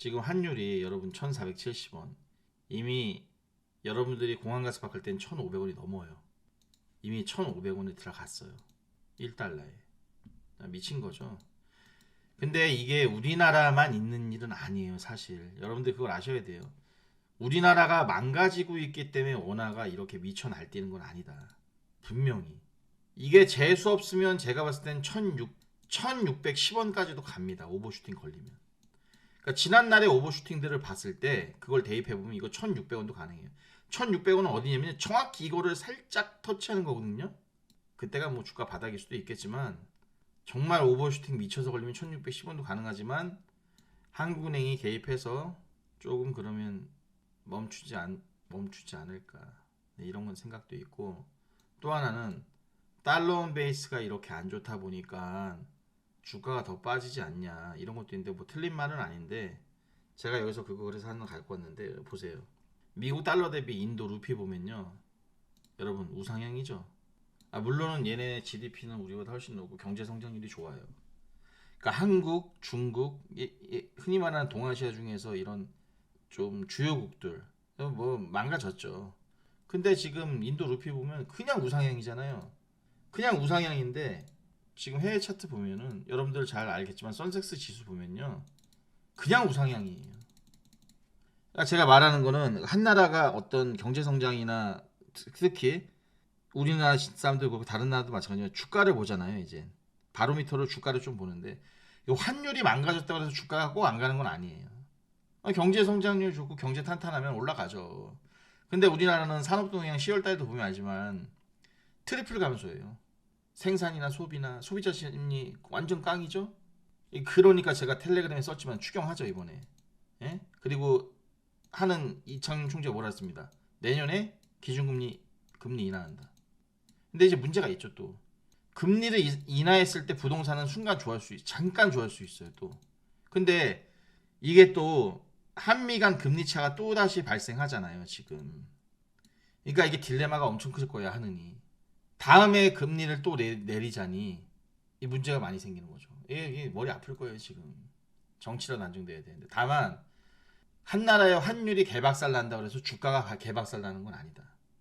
지금 환율이 여러분 1470원. 이미 여러분들이 공항 가서 바꿀 땐 1500원이 넘어요. 이미 1500원에 들어갔어요. 1달러에. 미친 거죠. 근데 이게 우리나라만 있는 일은 아니에요, 사실. 여러분들 그걸 아셔야 돼요. 우리나라가 망가지고 있기 때문에 원화가 이렇게 미쳐 날뛰는 건 아니다. 분명히. 이게 재수 없으면 제가 봤을 땐 1600, 1610원까지도 갑니다. 오버슈팅 걸리면. 그러니까 지난날의 오버슈팅들을 봤을 때 그걸 대입해 보면 이거 1600원도 가능해요. 1600원은 어디냐면 정확히 이거를 살짝 터치하는 거거든요. 그때가 뭐 주가 바닥일 수도 있겠지만 정말 오버슈팅 미쳐서 걸리면 1610원도 가능하지만 한국은행이 개입해서 조금 그러면 멈추지 않 멈추지 않을까 네, 이런 건 생각도 있고 또 하나는 달러원 베이스가 이렇게 안 좋다 보니까 주가가 더 빠지지 않냐 이런 것도 있는데 뭐 틀린 말은 아닌데 제가 여기서 그거 그래서 하나 갖고 왔는데 보세요. 미국 달러 대비 인도 루피 보면요. 여러분 우상향이죠. 아 물론은 얘네 GDP는 우리보다 훨씬 높고 경제 성장률이 좋아요. 그러니까 한국 중국 예- 예, 흔히 말하는 동아시아 중에서 이런 좀 주요국들 뭐 망가졌죠. 근데 지금 인도 루피 보면 그냥 우상향이잖아요. 그냥 우상향인데 지금 해외 차트 보면은 여러분들 잘 알겠지만 선섹스 지수 보면요 그냥 우상향이에요. 그러니까 제가 말하는 거는 한 나라가 어떤 경제 성장이나 특히 우리나라 사람들 그렇고 다른 나라도 마찬가지로 주가를 보잖아요 이제 바로미터로 주가를 좀 보는데 이 환율이 망가졌다고 해서 주가가 꼭 안 가는 건 아니에요. 아, 경제 성장률 좋고 경제 탄탄하면 올라가죠. 근데 우리나라는 산업 동향 10월 달도 보면 알지만 트리플 감소예요. 생산이나 소비나 소비자 심리 완전 깡이죠. 이- 그러니까 제가 텔레그램에 썼지만 추경하죠 이번에. 예? 그리고 하는 이창용 총재가 뭐라 했습니다. 내년에 기준금리 금리 인하한다. 근데 이제 문제가 있죠 또. 금리를 이- 인하했을 때 부동산은 순간 좋아할 수 있, 잠깐 좋아할 수 있어요 또. 근데 이게 또 한미 간 금리 차가 또 다시 발생하잖아요 지금. 그러니까 이게 딜레마가 엄청 클 거야 하느니. 다음에 금리를 또 내, 내리자니 이 문제가 많이 생기는 거죠. 이게, 머리 아플 거예요 지금. 정치로 안정돼야 되는데 다만 한 나라의 환율이 개박살 난다고 해서 주가가 개박살 나는 건 아니다.